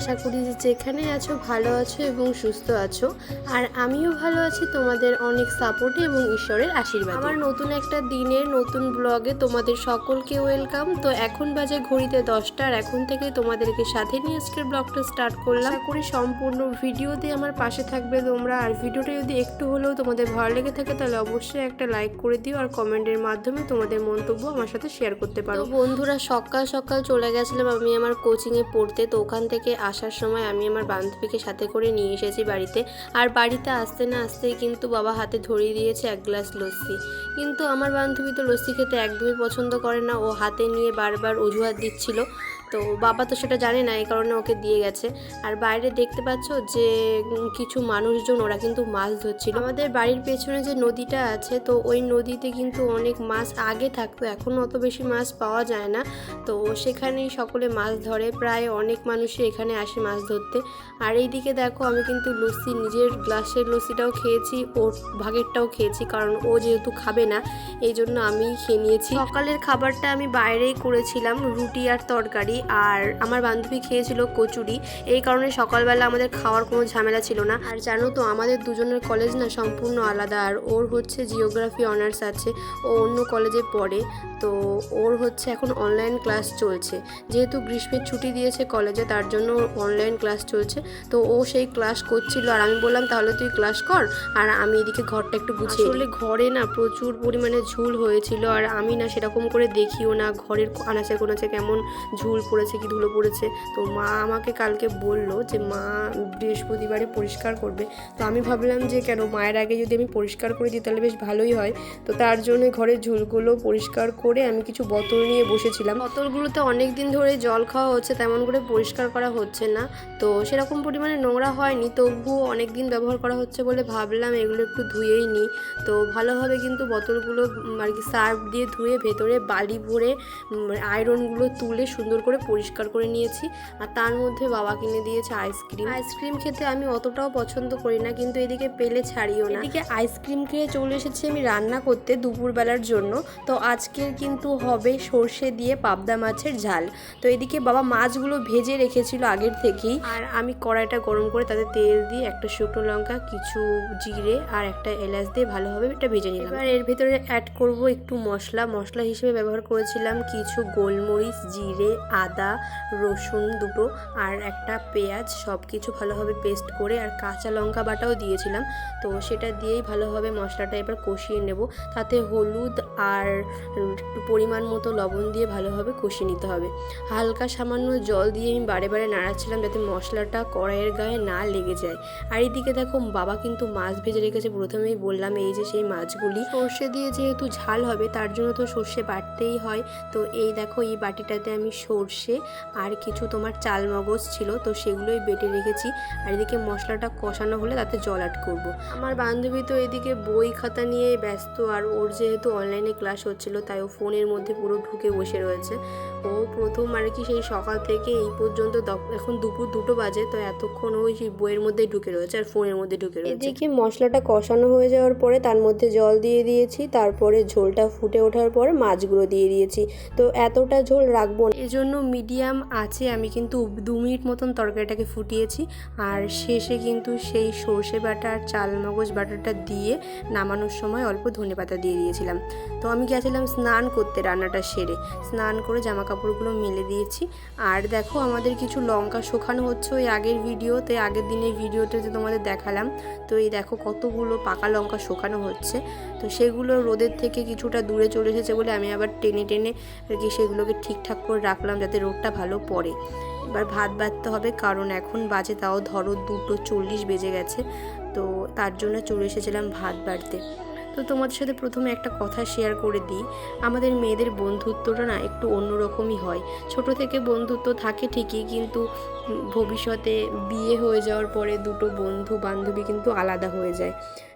আশা করি যে যেখানে আছো, ভালো আছো এবং সুস্থ আছো। আর আমিও ভালো আছি, তোমাদের অনেক সাপোর্টে এবং ঈশ্বরের আশীর্বাদ। আমার নতুন একটা দিনের নতুন ব্লগে তোমাদের সকলকে ওয়েলকাম তো এখন বাজে ঘড়িতে দশটা, আর এখন থেকে তোমাদেরকে সাথে নিয়ে আজকের ব্লগটা স্টার্ট করলাম। আশা করি সম্পূর্ণ ভিডিওতে আমার পাশে থাকবে তোমরা। আর ভিডিওটা যদি একটু হলেও তোমাদের ভালো লেগে থাকে, তাহলে অবশ্যই একটা লাইক করে দিও, আর কমেন্টের মাধ্যমে তোমাদের মন্তব্য আমার সাথে শেয়ার করতে পারো। বন্ধুরা, সকাল সকাল চলে গেছিলাম আমি আমার কোচিংয়ে পড়তে, তো ওখান থেকে আসার সময় আমি আমার বান্ধবীকে সাথে করে নিয়ে এসেছি বাড়িতে। আর বাড়িতে আসতে না আসতেই কিন্তু বাবা হাতে ধরিয়ে দিয়েছে এক গ্লাস লস্যি। কিন্তু আমার বান্ধবী তো লস্যি খেতে একদমই পছন্দ করে না। ও হাতে নিয়ে বারবার অজুহাত দিচ্ছিল। তো বাবা তো সেটা জানে না, এই কারণে ওকে দিয়ে গেছে। আর বাইরে দেখতে পাচ্ছ যে কিছু মানুষজন ওরা কিন্তু মাছ ধরছিল। আমাদের বাড়ির পেছনে যে নদীটা আছে, তো ওই নদীতে কিন্তু অনেক মাছ আগে থাকতো, এখন অত বেশি মাছ পাওয়া যায় না। তো সেখানেই সকলে মাছ ধরে, প্রায় অনেক মানুষই এখানে আসে মাছ ধরতে। আর এইদিকে দেখো, আমি কিন্তু লস্যি নিজের গ্লাসের লস্যিটাও খেয়েছি, ওর ভাগেরটাও খেয়েছি, কারণ ও যেহেতু খাবে না। এই জন্য আমি খেয়ে নিয়েছি। সকালের খাবারটা আমি বাইরেই করেছিলাম রুটি আর তরকারি। আর আমার বান্ধবী খেয়েছিল কচুরি। এই কারণে সকালবেলা আমাদের খাওয়ার কোনো ঝামেলা ছিল না। আর জানো তো আমাদের দুজনের কলেজ না সম্পূর্ণ আলাদা। আর ওর হচ্ছে জিওগ্রাফি অনার্স আছে। ও অন্য কলেজে পড়ে। তো ওর হচ্ছে এখন অনলাইন ক্লাস চলছে। যেহেতু গ্রীষ্মের ছুটি দিয়েছে কলেজে তার জন্য অনলাইন ক্লাস চলছে। তো ও সেই ক্লাস করছিল। আর আমি বললাম তাহলে তুই ক্লাস কর। আর আমি এদিকে ঘরটা একটু গুছিয়ে আসলে ঘরে না প্রচুর পরিমাণে ঝুল হয়েছিল আর আমি না সেরকম করে দেখিও না। ঘরের আনাচে কোনাচে কেমন ঝুল পড়েছে, কি ধুলো পড়েছে। তো মা আমাকে কালকে বলল যে, মা, বৃহস্পতিবারে পরিষ্কার করবে। তো আমি ভাবলাম যে, কেন? মায়ের আগে যদি আমি পরিষ্কার করে দিই, তাহলে বেশ ভালোই হয়। তো তার জন্য ঘরের ঝুলগুলো পরিষ্কার করে আমি কিছু বোতল নিয়ে বসেছিলাম। বোতলগুলোতে অনেক দিন ধরে জল খাওয়া হচ্ছে, তেমন করে পরিষ্কার করা হচ্ছে না। তো সেরকম পরিমাণে নোংরা হয়নি, তবুও অনেক দিন ব্যবহার করা হচ্ছে বলে ভাবলাম, এগুলো একটু ধুয়েই নিই। তো ভালোভাবে কিন্তু বোতলগুলো আর কি সার্ফ দিয়ে ধুয়ে ভেতরে বালি ভরে আয়রনগুলো তুলে সুন্দর করে পরিষ্কার করে নিয়েছি। আর তার মধ্যে বাবা কিনে দিয়েছে আইসক্রিম। আইসক্রিম খেতে আমি অতটাও পছন্দ করি না কিন্তু এদিকে পেলে ছাড়িও না। এদিকে আইসক্রিম খেয়ে চলে এসেছি আমি রান্না করতে দুপুরবেলার জন্য। তো আজকের কিন্তু হবে সর্ষে দিয়ে পাবদা মাছের ঝাল। তো এদিকে বাবা মাছগুলো ভেজে রেখেছিল আগের থেকেই। আর আমি কড়াইটা গরম করে তাতে তেল দিয়ে একটা শুকনো লঙ্কা কিছু জিরে আর একটা এলাচ দিয়ে ভালোভাবে এটা ভেজে নিলাম। এবার এর ভিতরে অ্যাড করব একটু মশলা। মশলা হিসেবে ব্যবহার করেছিলাম কিছু গোলমরিচ, জিরে, আদা, রসুন দুটো আর একটা পেঁয়াজ। সব কিছু ভালোভাবে পেস্ট করে আর কাঁচা লঙ্কা বাটাও দিয়েছিলাম। তো সেটা দিয়েই ভালোভাবে মশলাটা এবার কষিয়ে নেব। তাতে হলুদ আর একটু পরিমাণ মতো লবণ দিয়ে ভালোভাবে কষিয়ে নিতে হবে। হালকা সামান্য জল দিয়ে আমি বারে বারে নাড়াচ্ছিলাম যাতে মশলাটা কড়াইয়ের গায়ে না লেগে যায়। আর এইদিকে দেখো বাবা কিন্তু মাছ ভেজে রেখেছে। প্রথমেই বললাম এই যে সেই মাছগুলি। সর্ষে দিয়ে যেহেতু ঝাল হবে, তার জন্য তো সর্ষে বাটতেই হয়। তো এই দেখো, এই বাটিটাতে আমি সর্ষে আর কিছু তোমার চাল মগজ ছিল, তো সেগুলোই বেটে রেখেছি। আর এদিকে মশলাটা কষানো হলে তাতে জল অ্যাড করব। আমার বান্ধবী তো এদিকে বই খাতা নিয়ে ব্যস্ত, আর ওর যেহেতু অনলাইনে ক্লাস হচ্ছিল, তাই ও ফোনের মধ্যে পুরো ঢুকে বসে রয়েছে। ও প্রথম আর কি সেই সকাল থেকে এই পর্যন্ত এখন দুপুর দুটো বাজে, তো এতক্ষণ ওই সেই বইয়ের মধ্যেই ঢুকে রয়েছে, আর ফোনের মধ্যে ঢুকে রয়েছে। এদিকে মশলাটা কষানো হয়ে যাওয়ার পরে তার মধ্যে জল দিয়ে দিয়েছি। তারপরে ঝোলটা ফুটে ওঠার পরে মাছগুলো দিয়ে দিয়েছি। তো এতটা ঝোল রাখব না। এজন্য মিডিয়াম আছে আমি কিন্তু দু মিনিট মতন তরকারিটাকে ফুটিয়েছি। আর শেষে কিন্তু সেই সর্ষে বাটা আর চাল মগজ বাটাটা দিয়ে নামানোর সময় অল্প ধনে পাতা দিয়ে দিয়েছিলাম। তো আমি গেছিলাম স্নান করতে রান্নাটা সেরে। স্নান করে জামা কাপড়গুলো মেলে দিয়েছি। আর দেখো আমাদের কিছু লঙ্কা শুকানো হচ্ছে ওই আগের ভিডিওতে আগের দিনের ভিডিওতে যে তোমাদের দেখালাম, তো এই দেখো কতগুলো পাকা লঙ্কা শুকানো হচ্ছে। তো সেগুলো রোদের থেকে কিছুটা দূরে চলে এসেছে বলে আমি আবার টেনে টেনে আর কি সেগুলোকে ঠিকঠাক করে রাখলাম যাতে রোদটা ভালো পড়ে। এবার ভাত বাড়তে হবে কারণ এখন বাজে তাও ধরো দুটো চল্লিশ বেজে গেছে। তো তার জন্য চলে এসেছিলাম ভাত বাড়তে। তো তোমাদের সাথে প্রথমে একটা কথা শেয়ার করে দিই। আমাদের মেয়েদের বন্ধুত্বটা না একটু অন্যরকমই হয়। ছোট থেকে বন্ধুত্ব থাকে ঠিকই কিন্তু ভবিষ্যতে বিয়ে হয়ে যাওয়ার পরে দুটো বন্ধু বান্ধবী কিন্তু আলাদা হয়ে যায়।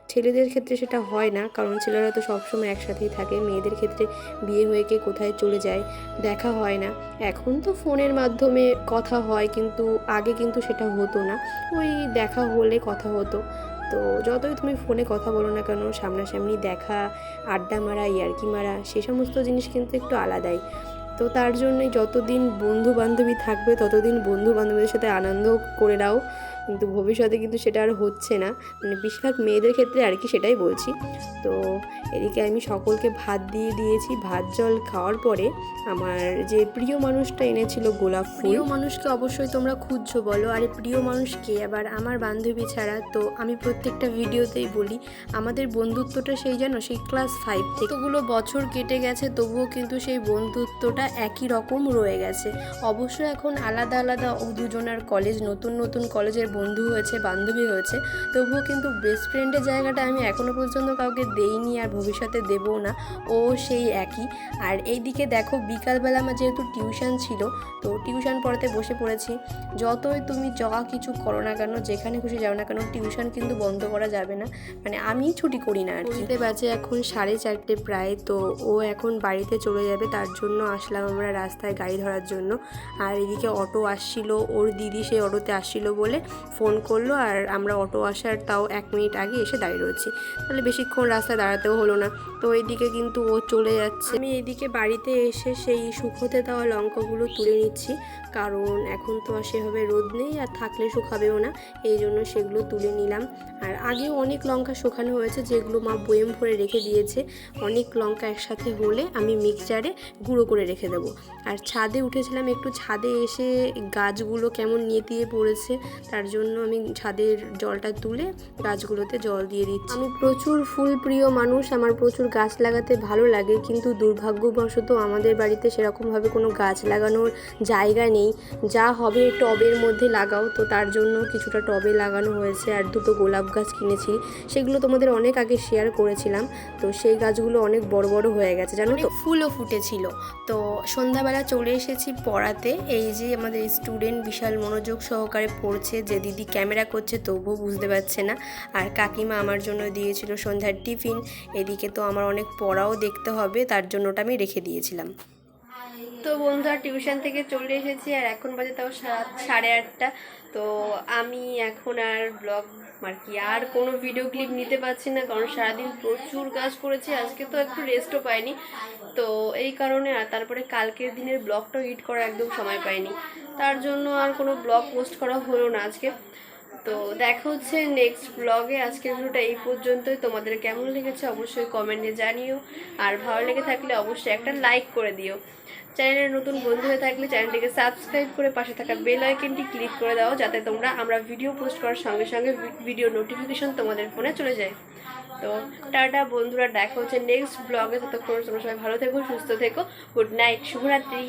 ছেলেদের ক্ষেত্রে সেটা হয় না, কারণ ছেলেরা তো সবসময় একসাথেই থাকে। মেয়েদের ক্ষেত্রে বিয়ে হয়ে কে কোথায় চলে যায় দেখা হয় না। এখন তো ফোনের মাধ্যমে কথা হয় কিন্তু আগে কিন্তু সেটা হতো না। ওই দেখা হলে কথা হতো। তো যতই তুমি ফোনে কথা বলো না কেন, সামনাসামনি দেখা, আড্ডা মারা, ইয়ার্কি মারা, সে সমস্ত জিনিস কিন্তু একটু আলাদাই। তো তার জন্যই যতদিন বন্ধু বান্ধবী থাকবে, ততদিন বন্ধু বান্ধবীদের সাথে আনন্দ করে নাও। কিন্তু ভবিষ্যতে কিন্তু সেটা আর হচ্ছে না। মানে বেশিরভাগ মেয়েদের ক্ষেত্রে আর কি সেটাই বলছি। তো এদিকে আমি সকলকে ভাত দিয়ে দিয়েছি, ভাত, জল খাওয়ার পরে আমার যে প্রিয় মানুষটা এনেছিল গোলাপ প্রিয় মানুষকে অবশ্যই তোমরা খুঁজছো বলো, আর প্রিয় মানুষকে আবার আমার বান্ধবী ছাড়া, তো আমি প্রত্যেকটা ভিডিওতেই বলি, আমাদের বন্ধুত্বটা সেই যেন সেই ক্লাস ফাইভ থেকে। কতগুলো বছর কেটে গেছে, তবুও কিন্তু সেই বন্ধুত্বটা একই রকম রয়ে গেছে। অবশ্য এখন আলাদা আলাদা দুজনের কলেজ নতুন নতুন কলেজের বন্ধু হয়েছে, বান্ধবী হয়েছে, তবুও কিন্তু বেস্ট ফ্রেন্ডের জায়গাটা আমি এখনও পর্যন্ত কাউকে দেইনি আর ভবিষ্যতে দেবও না, ও সেই একই। আর এই দিকে দেখো, বিকালবেলা আমার যেহেতু টিউশন ছিল, তো টিউশন পড়াতে বসে পড়েছি। যতই তুমি যা কিছু করো না কেন, যেখানে খুশি যাও না কেন, টিউশন কিন্তু বন্ধ করা যাবে না। মানে আমি ছুটি করি না আর কি। বাজে এখন সাড়ে চারটে প্রায়, তো ও এখন বাড়িতে চলে যাবে, তার জন্য আসলাম আমরা রাস্তায় গাড়ি ধরার জন্য। আর এদিকে অটো আসছিল, ওর দিদি সেই অটোতে আসছিল বলে ফোন করল, আর আমরা অটো আসার তাও এক মিনিট আগে এসে দাঁড়িয়ে রয়েছি। তাহলে বেশিক্ষণ রাস্তায় দাঁড়াতেও হলো না। তো এইদিকে কিন্তু ও চলে যাচ্ছে। আমি এদিকে বাড়িতে এসে সেই শুকোতে দেওয়া লঙ্কাগুলো তুলে নিচ্ছি। কারণ এখন তো আর সেভাবে রোদ নেই আর থাকলে শুকাবেও না। এই জন্য সেগুলো তুলে নিলাম। আর আগেও অনেক লঙ্কা শুকানো হয়েছে, যেগুলো মা বয়েম ভরে রেখে দিয়েছে। অনেক লঙ্কা একসাথে হলে আমি মিক্সচারে গুঁড়ো করে রেখে দেবো। আর ছাদে উঠেছিলাম, একটু ছাদে এসে গাছগুলো কেমন নেতিয়ে পড়েছে তার জন্য আমি ছাদের জলটা তুলে গাছগুলোতে জল দিয়ে দিচ্ছি। আমি প্রচুর ফুল প্রিয় মানুষ আমার প্রচুর গাছ লাগাতে ভালো লাগে, কিন্তু দুর্ভাগ্যবশত আমাদের বাড়িতে সেরকমভাবে কোনো গাছ লাগানোর জায়গা নেই। যা হবে টবের মধ্যে লাগাও, তো তার জন্য কিছুটা টবে লাগানো হয়েছে আর দুটো গোলাপ গাছ কিনেছি। সেগুলো তোমাদের অনেক আগে শেয়ার করেছিলাম, তো সেই গাছগুলো অনেক বড় বড় হয়ে গেছে, জানো তো? ফুলও ফুটেছিল। তো সন্ধ্যাবেলা চলে এসেছি পড়াতে, এই যে আমাদের স্টুডেন্ট বিশাল মনোযোগ সহকারে পড়ছে, যে দিদি ক্যামেরা করছে তবুও বুঝতে পারছে না। আর কাকিমা আমার জন্য দিয়েছিল সন্ধ্যার টিফিন এদিকে তো আমার অনেক পড়াও দেখতে হবে, তার জন্য ওটা আমি রেখে দিয়েছিলাম। তো বন্ধুরা টিউশন থেকে চলে এসেছি, আর এখন বাজে তাও সাত, সাড়ে আটটা। তো আমি এখন আর ব্লগ, আর কি, আর কোনো ভিডিও ক্লিপ নিতে পারছি না, কারণ সারাদিন প্রচুর কাজ করেছি, আজকে তো একটু রেস্টও পাইনি। তো এই কারণে আর তারপরে কালকের দিনের ব্লগটাও এডিট করা একদম সময় পাইনি। তার জন্য আর কোনো ব্লগ পোস্ট করা হলো না আজকে। তো দেখা হচ্ছে নেক্সট ব্লগে আজকের ভিডিওটা এই পর্যন্তই। তোমাদের কেমন লেগেছে অবশ্যই কমেন্টে জানিও। আর ভালো লেগে থাকলে অবশ্যই একটা লাইক করে দিও। চ্যানেলের নতুন বন্ধু হয়ে থাকলে চ্যানেলটিকে সাবস্ক্রাইব করে পাশে থাকা বেল আইকনটি ক্লিক করে দাও, যাতে তোমরা আমরা ভিডিও পোস্ট করার সঙ্গে সঙ্গে ভিডিও নোটিফিকেশন তোমাদের ফোনে চলে যায়। তো টাটা বন্ধুরা, দেখা হচ্ছে নেক্সট ব্লগে ততক্ষণ তোমরা সবাই ভালো থেকো, সুস্থ থেকো। গুড নাইট শুভরাত্রি।